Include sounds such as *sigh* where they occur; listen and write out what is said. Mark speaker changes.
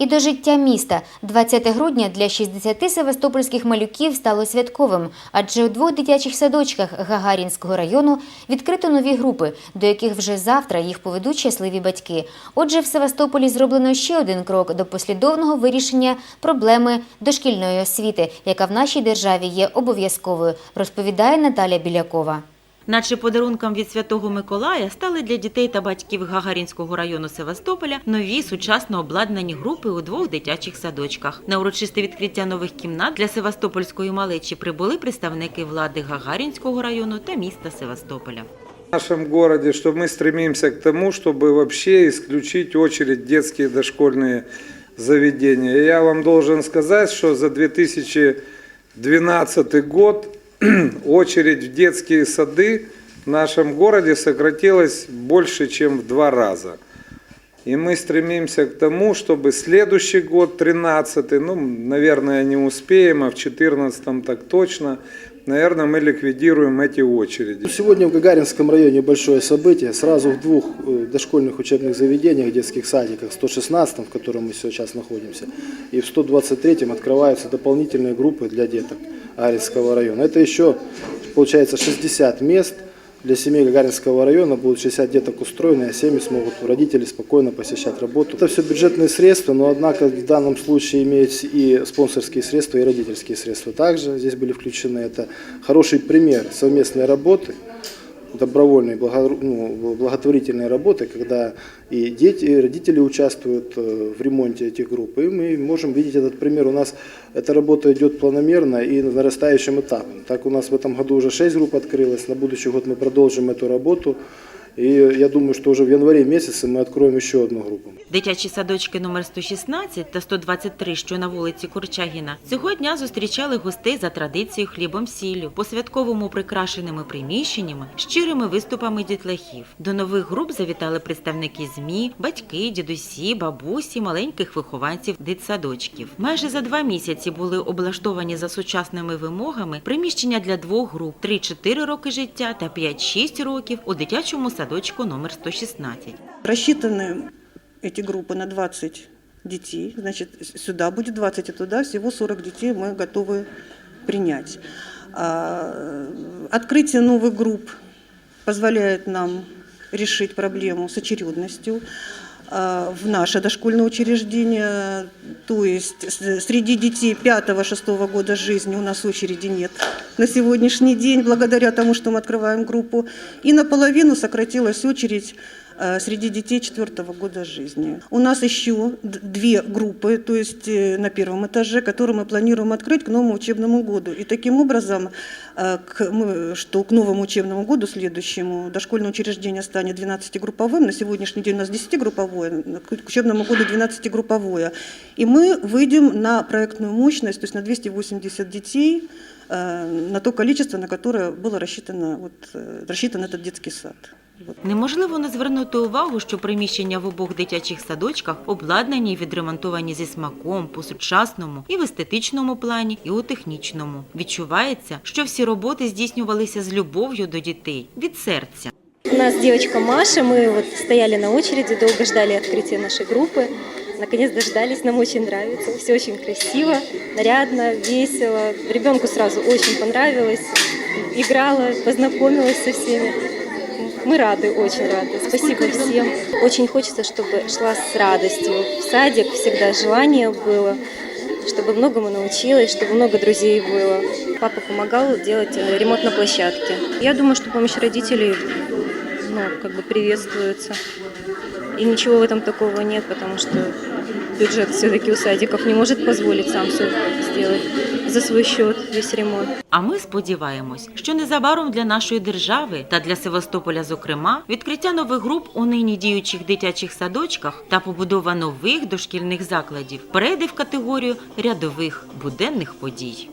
Speaker 1: І до життя міста 20 грудня для 60 севастопольських малюків стало святковим, адже у двох дитячих садочках Гагарінського району відкрито нові групи, до яких вже завтра їх поведуть щасливі батьки. Отже, в Севастополі зроблено ще один крок до послідовного вирішення проблеми дошкільної освіти, яка в нашій державі є обов'язковою, розповідає Наталя Білякова
Speaker 2: Наче подарунком від Святого Миколая стали для дітей та батьків Гагарінського району Севастополя нові сучасно обладнані групи у двох дитячих садочках. На урочисте відкриття нових кімнат для Севастопольської малечі прибули представники влади Гагарінського району та міста Севастополя.
Speaker 3: В нашем городе, что мы стремимся к тому, чтобы вообще исключить очередь детские дошкольные заведения. И я вам должен сказать, что за 2012 год *clears throat* очередь в детские сады в нашем городе сократилась больше, чем в два раза. И мы стремимся к тому, чтобы следующий год, 13 ну, наверное, не успеем, а в 14 так точно, наверное, мы ликвидируем эти очереди.
Speaker 4: Сегодня в Гагаринском районе большое событие. Сразу в двух э, дошкольных учебных заведениях, детских садиках, 116, в котором мы сейчас находимся, и в 123 открываются дополнительные группы для деток Гагаринского района. Это еще, получается, 60 мест для семей Гагаринского района. Будут 60 деток устроены, а семьи смогут, родители спокойно посещать работу. Это все бюджетные средства, но однако в данном случае имеются и спонсорские средства, и родительские средства. Также здесь были включены. Это хороший пример совместной работы, добровольной благо- ну, благотворительной работы, когда и дети, и родители участвуют э, в ремонте этих групп. И мы можем видеть этот пример. У нас эта работа идет планомерно и на нарастающем этапе. Так у нас в этом году уже 6 групп открылось. На будущий год мы продолжим эту работу. И я думаю, что уже в январе месяце мы откроем еще одну группу.
Speaker 2: Дитячі садочки номер 116 та 123, що на вулиці Курчагіна, цього дня зустрічали гостей за традицією хлібом сіллю, по святковому прикрашеними приміщеннями, щирими виступами дітлахів. До нових груп завітали представники ЗМІ, батьки, дідусі, бабусі, маленьких вихованців дитсадочків. Майже за два місяці були облаштовані за сучасними вимогами приміщення для двох груп: 3-4 роки життя та 5-6 років у дитячому садочку номер 116.
Speaker 5: Рассчитаны эти группы на 20 детей. Значит, с- сюда будет 20 и туда. Всего 40 детей мы готовы принять. А, Открытие новых групп позволяет нам решить проблему с очередностью а, в наше дошкольное учреждение. То есть с- среди детей 5-6 года жизни у нас очереди нет на сегодняшний день, благодаря тому, что мы открываем группу. И наполовину сократилась очередь э, среди детей четвертого года жизни. У нас еще две группы, то есть э, на первом этаже, которые мы планируем открыть к новому учебному году. И таким образом, э, к- что к новому учебному году следующему дошкольное учреждение станет 12-групповым. На сегодняшний день у нас 10-групповое, к учебному году 12-групповое. И мы выйдем на проектную мощность, то есть на 280 детей, э, на то количество, на которое было рассчитано, вот, э, рассчитан этот детский сад. Вот.
Speaker 2: Неможливо не звернути увагу, що приміщення в обох дитячих садочках обладнані і відремонтовані зі смаком, по-сучасному, і в естетичному плані, і у технічному. Відчувається, що всі роботи здійснювалися з любов'ю до дітей від серця.
Speaker 6: У нас девочка Маша, мы вот стояли на очереди, долго ждали открытия нашей группы. Наконец дождались, нам очень нравится, все очень красиво, нарядно, весело. Ребенку сразу очень понравилось, играла, познакомилась со всеми. Мы рады, очень рады. Спасибо всем. Очень хочется, чтобы шла с радостью в садик, всегда желание было, чтобы многому научилась, чтобы много друзей было. Папа помогал делать э, ремонт на площадке. Я думаю, что помощь родителей ну, как бы приветствуется. И ничего в этом такого нет, потому что бюджет все-таки у садиков не может позволить сам все сделать за свой счет, весь ремонт.
Speaker 2: А ми сподіваємось, що незабаром для нашої держави та для Севастополя, зокрема, відкриття нових груп у нині діючих дитячих садочках та побудова нових дошкільних закладів перейде в категорію рядових буденних подій.